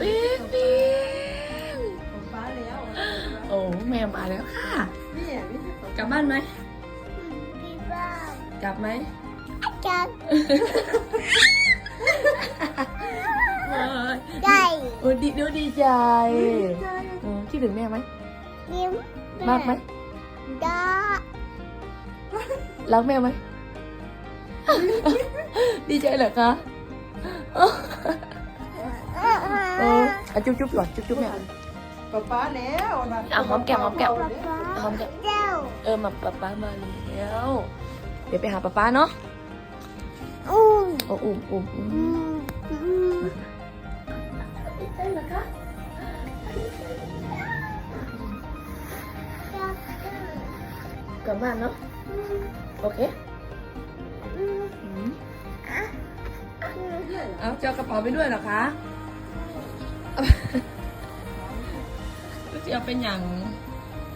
ปิ๊งปิ๊งฟ้าแล้วโอ้แม่มาแล้วค่ะ นี่นี่กลับบ้านไหมพี่บ้ากลับไหมจังเอ้ยใจโอ้ดีดูดีใจเออคิดถึงแม่ไหมยิ้มมากไหมดารักแม่ไหม ดีใจเหรอคะเออเอาจุ๊บจุ๊บก่อนจุ๊บจุ๊บแม่ป๊าป้าแล้วเอาหอมแก้มหอมแก้มป๊าป๊าหอมแก้มเจ้าเออมาป๊าป๊ามาแล้วเดี๋ยวไปหาป๊าป๊าเนาะอุ้มโอ้อุ้มอุ้มอุ้มอืมอืมดีใจเหรอคะจับกลับบ้านเนาะโอเคอืมอืมอืมเอาจะเอากระเป๋าไปด้วยเหรอคะ จะเอาเป็นอย่าง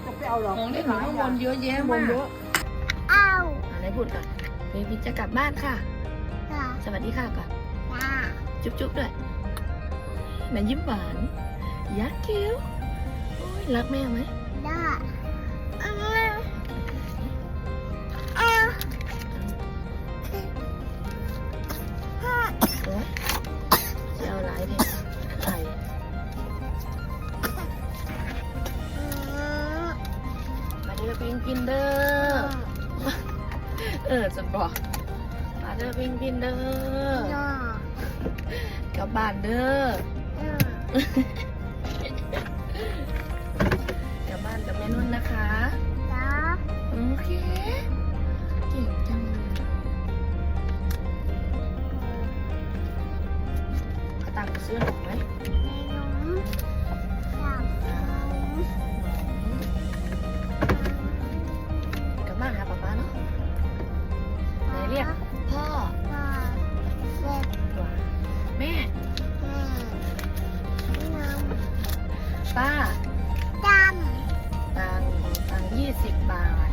จะไปเอาหรอของเล่นอยู่ข้างบนเยอะแยะมานกเยอะเอาอะไรพูดก่อนเบบีจะกลับบ้านค่ะ สวัสดีค่ะก่อนจุ๊บจุ๊บด้วยแม่ยิ้มหวาน ยักษ์คิ้วรักแม่ไหมได้ พิงกินเด้อเออจะบอกมาเด้อพิงกินเด้อกลับบ้านเด้อกลับบ้านกับแม่นุ่นนะคะจ้าโอเคเก่งจังตังค์ซื้อหนมไหม ป้าำดตังค์ตังยี่สิบบาท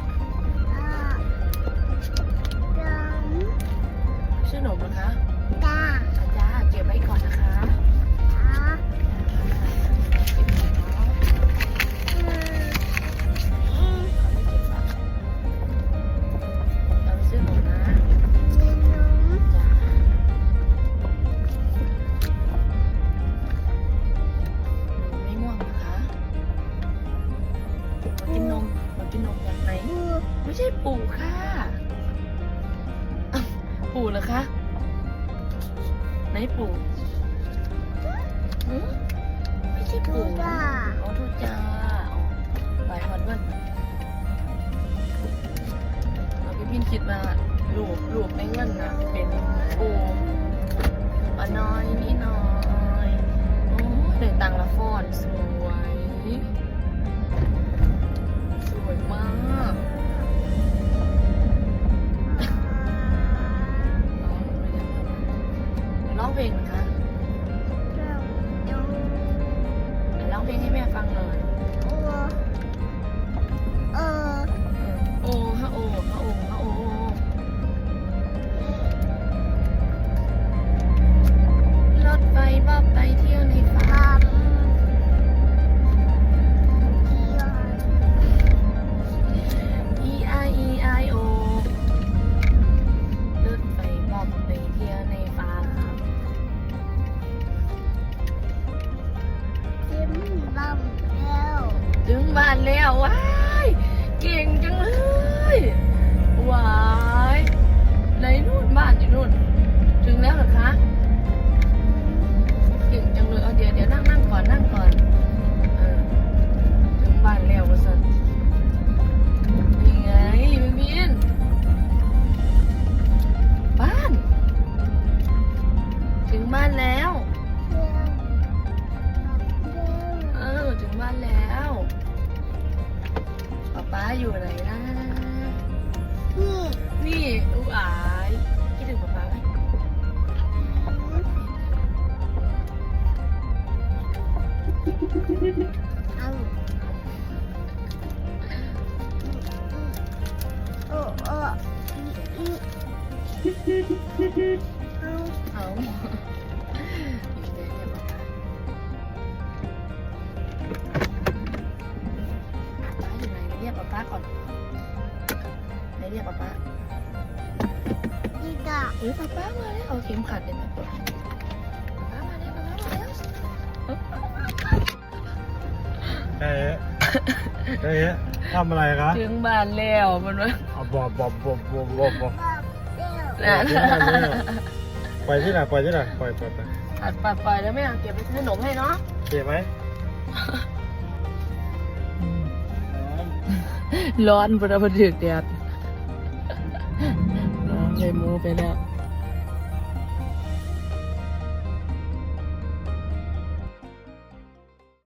ปู่เหรอคะไหนปู่หืมไม่ใช่บูปู่ดาอ๋อทูจ้าอ๋อไปฮอดเบิ้ลเราพี่พินคิดว่าลูกลูกในเงินนะเป็นปู่อะน้อยนี่น้อย เพลง ถึงบ้านแล้วว้าย เก่งจังเลย ว้าย อยู่ไหนนะนี่อูอายคิดถึงป๊าป๊าไหมเอาโอ้โอ้เอาเอา ป๊าป๊าก่อนไหนเรียกป๊าป๊าอีกอะเฮ้ยป๊าป๊ามาแล้วเอาเข็มขัดเลยนะป๊าป๊ามาแล้วป๊าป๊ามาแล้วเอ๊ะเอ๊ะทำอะไรคะถึงบ้านแล้วมันว่าะบอบบอบบอบบอบบอบนปล่อยที่ไหนปล่อยที่ไหนปล่อยปล่อยไปปล่อยปล่อยแล้วแม่เก็บไปขนมให้เนาะเก็บไหม ร้อนพอเราพอดึกแดดน้องเลยมูไปแล้ว